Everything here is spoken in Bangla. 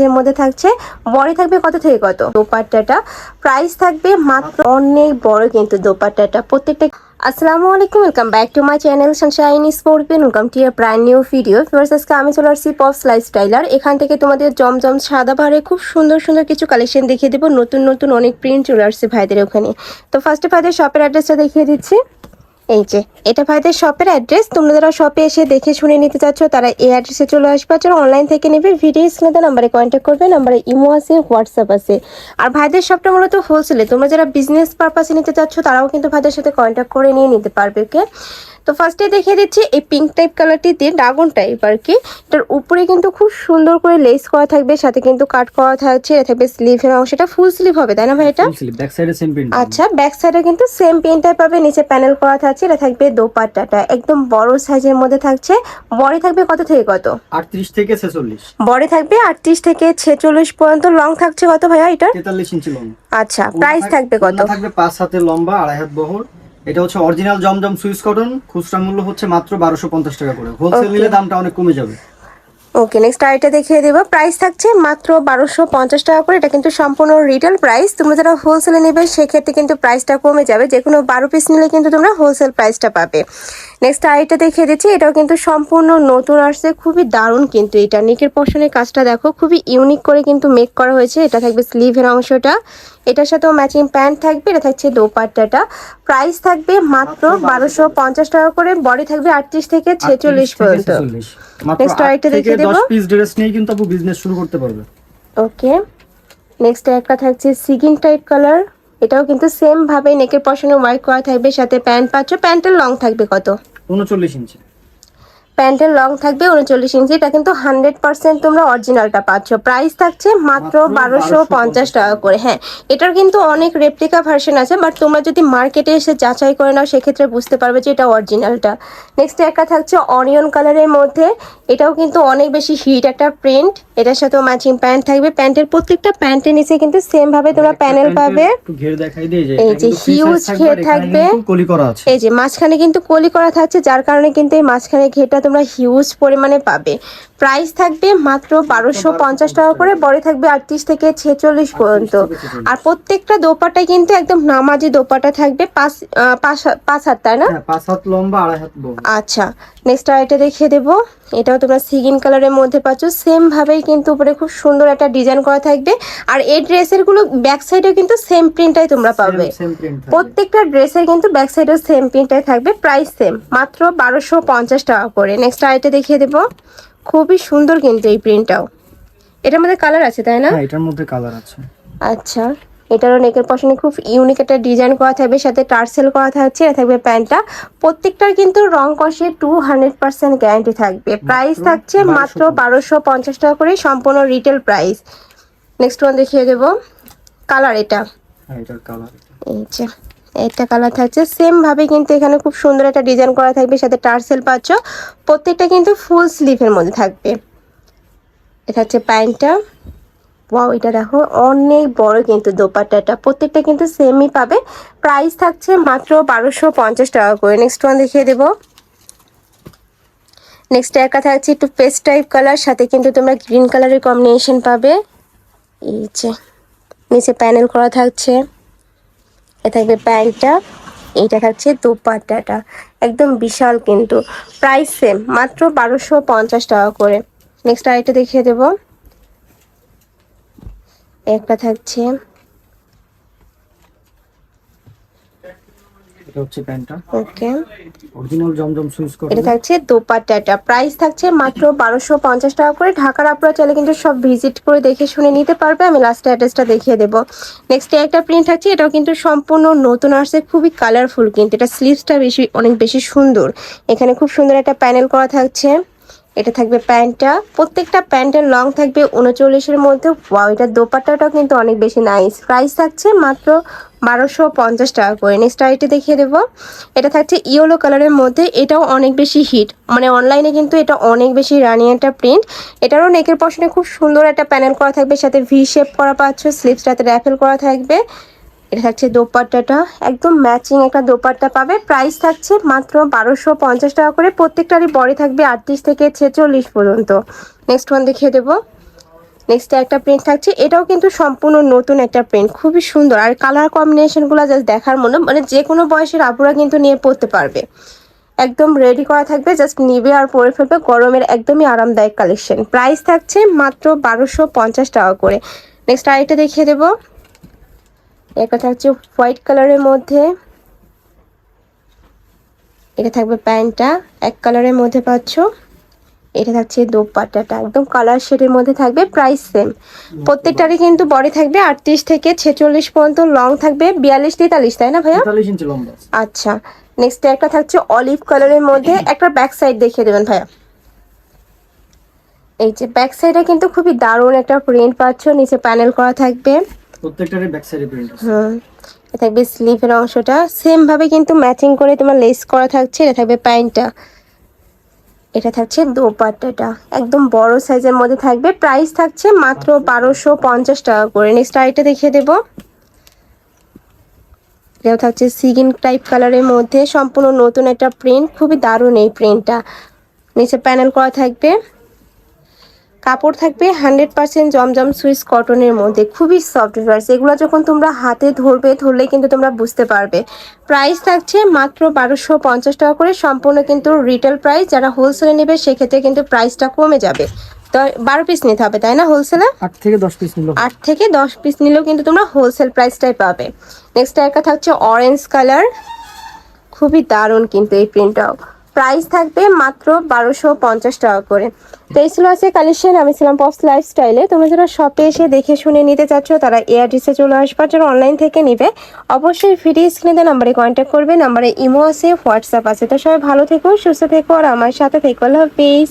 সাইজের মধ্যে থাকছে বড়ি থাকবে কত থেকে কত? দোপাট্টাটা প্রাইস থাকবে মাত্র অনেক বড় কিন্তু দোপাট্টাটা প্রত্যেকটা। আসসালামু আলাইকুম welcome back to my channel sunshine sportpin welcome to your brand new video first আজকে আমি চলে আসছি পপস লাইফস্টাইলার এখান থেকে তোমাদের জমজম সাদা ভারে খুব সুন্দর সুন্দর কিছু কালেকশন দেখিয়ে দেবো। নতুন নতুন অনেক প্রিন্ট চলে আসছে ভাইদের ওখানে। তো ফার্স্টে ভাইদের শপের অ্যাড্রেসটা দেখিয়ে দিচ্ছি। এই যে, এটা ভাইদের শপের অ্যাড্রেস তোমরা যারা শপে এসে দেখে শুনে নিতে চাচ্ছ, তারা এই অ্যাড্রেসে চলে আসবে। যারা অনলাইন থেকে নেবে ভিডিও স্ক্রিনে নাম্বারে কন্ট্যাক্ট করবে নাম্বারে ইমো আছে হোয়াটসঅ্যাপ আছে। আর ভাইদের শপটা মূলত হোলসেলে তোমরা যারা বিজনেস পারপাসে নিতে চাচ্ছ, তারাও কিন্তু ভাইদের সাথে কন্ট্যাক্ট করে নিয়ে নিতে পারবে ওকে তো ফার্স্টে দেখিয়ে দিচ্ছি এই পিঙ্ক টাইপ কালারটি দিয়ে ড্রাগন টাইপ আর কি? এটার উপরে কিন্তু খুব সুন্দর করে লেস করা থাকবে সাথে কিন্তু কাট করা থাকছে এটা থাকবে স্লিভের অংশটা ফুল স্লিভ হবে তাই না ভাই এটা? ব্যাক সাইডে সেম প্রিন্ট আচ্ছা ব্যাক সাইডে কিন্তু সেম প্রিন্টটা পাবে নিচে প্যানেল করা থাকছে এটা থাকবে দোপাট্টাটা একদম বড় সাইজের মধ্যে থাকছে। বডি থাকবে কত থেকে কত? 38 থেকে 46 বডি থাকবে আটত্রিশ থেকে ছেচল্লিশ পর্যন্ত লং থাকছে কত ভাইয়া এটা 43 ইঞ্চি লং আচ্ছা প্রাইস থাকবে কত? থাকবে 5 হাতে লম্বা আড়াই হাত বহর এটা হচ্ছে অরিজিনাল জমজম সুইস কটন খুচরা মূল্য হচ্ছে মাত্র 1250 টাকা করে। হোলসেল. নিলে দামটা অনেক কমে যাবে। ওকে নেক্সট আরেকটা দেখিয়ে দেবো। প্রাইস থাকছে মাত্র বারোশো পঞ্চাশ টাকা করে। এটা কিন্তু সম্পূর্ণ রিটেল প্রাইস তোমরা যারা হোলসেলে নেবে সেক্ষেত্রে কিন্তু প্রাইসটা কমে যাবে। যে কোনো বারো পিস নিলে কিন্তু তোমরা হোলসেল প্রাইসটা পাবে। নেক্সট আরেকটা দেখিয়ে দিচ্ছি। এটাও কিন্তু সম্পূর্ণ নতুন আসছে। খুবই দারুণ কিন্তু এটা। নেকের পশনের কাজটা দেখো খুবই ইউনিক করে কিন্তু মেক করা হয়েছে। এটা থাকবে স্লিভের অংশটা। এটার সাথেও ম্যাচিং প্যান্ট থাকবে। এটা থাকছে দোপাট্টাটা। প্রাইস থাকবে মাত্র বারোশো পঞ্চাশ টাকা করে। বডি থাকবে আটত্রিশ থেকে ছেচল্লিশ পর্যন্ত। 46 মাত্র Next 8 আরেকটা দেখিয়ে দেবো। 10 পিস ড্রেস নিয়ে কিন্তু আপু বিজনেস শুরু করতে পারবে। ওকে নেক্সট একটা থাকছে সিগিন টাইপ কালার এটাও কিন্তু সেম ভাবে নেকের পশনে ওয়াইট করা থাকবে সাথে প্যান্ট পাচ্ছ প্যান্টের লং থাকবে কত? 39 ইঞ্চি প্যান্টের লং থাকবে উনচল্লিশ ইঞ্চি। এটা কিন্তু হান্ড্রেড পার্সেন্ট তোমরা অরিজিনালটা পাচ্ছ। প্রাইস থাকছে মাত্র বারোশো পঞ্চাশ টাকা করে। হ্যাঁ এটার কিন্তু অনেক রেপ্লিকা ভার্সন আছে বাট তোমরা যদি মার্কেটে এসে যাচাই করে নাও সেক্ষেত্রে বুঝতে পারবে যে এটা অরিজিনালটা নেক্সট একটা থাকছে অনিয়ন কালারের মধ্যে। এটাও কিন্তু অনেক বেশি হিট একটা প্রিন্ট এটার সাথেও ম্যাচিং প্যান্ট থাকবে। প্যান্টের প্রত্যেকটা প্যান্টের নিচে কিন্তু সেম ভাবে তোমরা প্যানেল পাবে। এই যে হিউজ ঘের থাকবে। এই যে মাঝখানে কিন্তু কলি করা থাকছে যার কারণে কিন্তু এই মাঝখানে ঘেরটা তোমরা হিউজ পরিমাণে পাবে। প্রাইস থাকবে মাত্র বারোশো পঞ্চাশ টাকা করে বড়ি থাকবে আটত্রিশ থেকে ছেচল্লিশ পর্যন্ত। আর প্রত্যেকটা দোপাটা কিন্তু একদম নামাজি দোপাটা থাকবে পাঁচ পাঁচ হাত- তাই না? হ্যাঁ পাঁচ হাত লম্বা আড়াই হাত আচ্ছা নেক্সট আরেকটা দেখিয়ে দেবো। এটাও তোমরা সিগিন কালারের মধ্যে পাচ্ছ। সেম ভাবেই কিন্তু উপরে খুব সুন্দর একটা ডিজাইন করা থাকবে। আর এই ড্রেসেরগুলো ব্যাক সাইডেও কিন্তু সেম প্রিন্টটাই তোমরা পাবে। প্রত্যেকটা ড্রেসের কিন্তু ব্যাক সাইডেও সেম প্রিন্টটাই থাকবে প্রাইস সেম মাত্র বারোশো পঞ্চাশ টাকা করে। নেক্সট আরেকটা দেখিয়ে দেবো। খুবই সুন্দর কিন্তু এই প্রিন্টটাও। এটার মধ্যে কালার আছে তাই না? হ্যাঁ এটার মধ্যে কালার আছে। আচ্ছা এটারও নেকের পশনে খুব ইউনিক একটা ডিজাইন করা থাকবে সাথে টার্সেল করা থাকছে এটা থাকবে প্যান্টটা। প্রত্যেকটার কিন্তু রং কষে টু হান্ড্রেড পার্সেন্ট গ্যারান্টি থাকবে। প্রাইস থাকছে মাত্র বারোশো পঞ্চাশ টাকা করে সম্পূর্ণ রিটেল প্রাইস নেক্সট ওয়ান দেখিয়ে দেবো। কালার এটা। হ্যাঁ এটার কালার এই যে। একটা কালার থাকছে। সেম ভাবে কিন্তু এখানে খুব সুন্দর একটা ডিজাইন করা থাকবে, সাথে টার্সেল পাচ্ছ। প্রত্যেকটা কিন্তু ফুল স্লিভের মধ্যে থাকবে। এটা হচ্ছে প্যান্টটা। ওয়াও এটা দেখো, অনেক বড় কিন্তু দোপাট্টাটা। প্রত্যেকটা কিন্তু সেমই পাবে। প্রাইস থাকছে মাত্র বারোশো পঞ্চাশ টাকা করে। নেক্সট ওয়ান দেখিয়ে দেবো। নেক্সট একটা থাকছে একটু পেস্ট টাইপ কালার সাথে কিন্তু তোমরা গ্রিন কালারের কম্বিনেশন পাবে। এই যে, নিচে প্যানেল করা থাকছে। থাকবে প্যান্টটা এটা থাকছে দোপাট্টাটা। একদম বিশাল কিন্তু। প্রাইস সেম মাত্র বারোশো পঞ্চাশ টাকা করে। নেক্সট আরেকটা দেখিয়ে দেব। একটা থাকছে এটা হচ্ছে প্যান্টটা। ওকে। অরিজিনাল জমজম সুইস এটা থাকছে দোপাট্টাটা। প্রাইস থাকছে মাত্র বারোশো পঞ্চাশ টাকা করে। ঢাকার আপনারা চাইলে কিন্তু সব ভিজিট করে দেখে শুনে নিতে পারবে। আমি লাস্টে অ্যাড্রেসটা দেখিয়ে দেবো। নেক্সট একটা প্রিন্ট থাকছে এটাও কিন্তু সম্পূর্ণ নতুন আসছে। খুবই কালারফুল কিন্তু এটা স্লিভসটা বেশি অনেক বেশি সুন্দর। এখানে খুব সুন্দর একটা প্যানেল করা থাকছে। এটা থাকবে প্যান্টটা। প্রত্যেকটা প্যান্টের লং থাকবে উনচল্লিশের মধ্যে। ওয়াও এটার দোপাট্টাটাও কিন্তু অনেক বেশি নাইস প্রাইস থাকছে মাত্র বারোশো পঞ্চাশ টাকা করে। নেক্সট আইটে দেখিয়ে দেবো। এটা থাকছে ইয়েলো কালারের মধ্যে। এটাও অনেক বেশি হিট মানে অনলাইনে কিন্তু এটা অনেক বেশি রানি একটা প্রিন্ট এটারও নেকের পশনে খুব সুন্দর একটা প্যানেল করা থাকবে। সাথে ভি শেপ করা পাচ্ছ স্লিপসটাতে র্যাফেল করা থাকবে। এটা থাকছে দোপাট্টাটা। একদম ম্যাচিং একটা দোপাট্টা পাবে। প্রাইস থাকছে মাত্র বারোশো পঞ্চাশ টাকা করে। প্রত্যেকটারই বডি থাকবে আটত্রিশ থেকে ছেচল্লিশ পর্যন্ত। নেক্সট ওয়ান দেখিয়ে দেবো। নেক্সট একটা প্রিন্ট থাকছে। এটাও কিন্তু সম্পূর্ণ নতুন একটা প্রিন্ট খুবই সুন্দর। আর কালার কম্বিনেশনগুলো জাস্ট দেখার মনে মানে যে কোনো বয়সের আপুরা কিন্তু নিয়ে পড়তে পারবে। একদম রেডি করা থাকবে। জাস্ট নিবে আর পরে ফেলবে। গরমের একদমই আরামদায়ক কালেকশন প্রাইস থাকছে মাত্র বারোশো পঞ্চাশ টাকা করে। নেক্সট আরেকটা দেখিয়ে দেবো। একটা থাকছে হোয়াইট কালারের মধ্যে এটা থাকবে প্যান্টটা এক কালারের মধ্যে পাচ্ছ এটা থাকছে দোপাট্টাটা একদম কালার শেডের মধ্যে থাকবে প্রাইস সেম প্রত্যেকটারই কিন্তু বডি থাকবে আটত্রিশ থেকে ছেচল্লিশ পর্যন্ত লং থাকবে বিয়াল্লিশ তেতাল্লিশ তাই না ভাইয়া? আচ্ছা নেক্সট একটা থাকছে অলিভ কালারের মধ্যে একটা ব্যাক সাইড দেখিয়ে দেবেন ভাইয়া। এই যে ব্যাক সাইডে কিন্তু খুবই দারুণ একটা প্রিন্ট পাচ্ছ নিচে প্যানেল করা থাকবে। প্রত্যেকটারই ব্যাক সাইডে প্রিন্ট হুম। থাকবে স্লিভের অংশটা। সেম ভাবে কিন্তু ম্যাচিং করে তোমার লেস করা থাকছে, এটা থাকবে প্যান্টটা। এটা থাকছে দোপাট্টাটা। একদম বড় সাইজের মধ্যে থাকবে। প্রাইস থাকছে মাত্র বারোশো পঞ্চাশ টাকা করে। নেক্সট আরেকটা দেখিয়ে দেবো। এটাও থাকছে সিগিন টাইপ কালারের মধ্যে। সম্পূর্ণ নতুন একটা প্রিন্ট খুবই দারুণ এই প্রিন্টটা নিচে প্যানেল করা থাকবে। কাপড় থাকবে হান্ড্রেড পার্সেন্ট জমজম সুইস কটনের মধ্যে খুবই সফট ভার্স এগুলো যখন তোমরা হাতে ধরবে ধরলে কিন্তু তোমরা বুঝতে পারবে। প্রাইস থাকছে মাত্র বারোশো পঞ্চাশ টাকা করে সম্পূর্ণ কিন্তু রিটেল প্রাইস যারা হোলসেলে নেবে সেক্ষেত্রে কিন্তু প্রাইসটা কমে যাবে। বারো পিস নিতে হবে তাই না হোলসেলে আট থেকে দশ পিস নিল আট থেকে দশ পিস নিলেও কিন্তু তোমরা হোলসেল প্রাইসটাই পাবে। নেক্সট একটা থাকছে অরেঞ্জ কালার খুবই দারুণ কিন্তু এই প্রিন্টটাও প্রাইস থাকবে মাত্র বারোশো পঞ্চাশ টাকা করে। তো এই ছিল আছে কালেকশন আমি ছিলাম পপস লাইফস্টাইলে তোমরা যারা শপে এসে দেখে শুনে নিতে চাচ্ছ, তারা এয়ারডিসে চলে আসবার যারা অনলাইন থেকে নিবে, অবশ্যই ফ্রি স্ক্রিনে নাম্বারে কন্ট্যাক্ট করবে। নাম্বারে ইমো আছে হোয়াটসঅ্যাপ আছে। তো সবাই ভালো থেকো, সুস্থ থেকো, আর আমার সাথে থেকো। আল্লাহ হাফিজ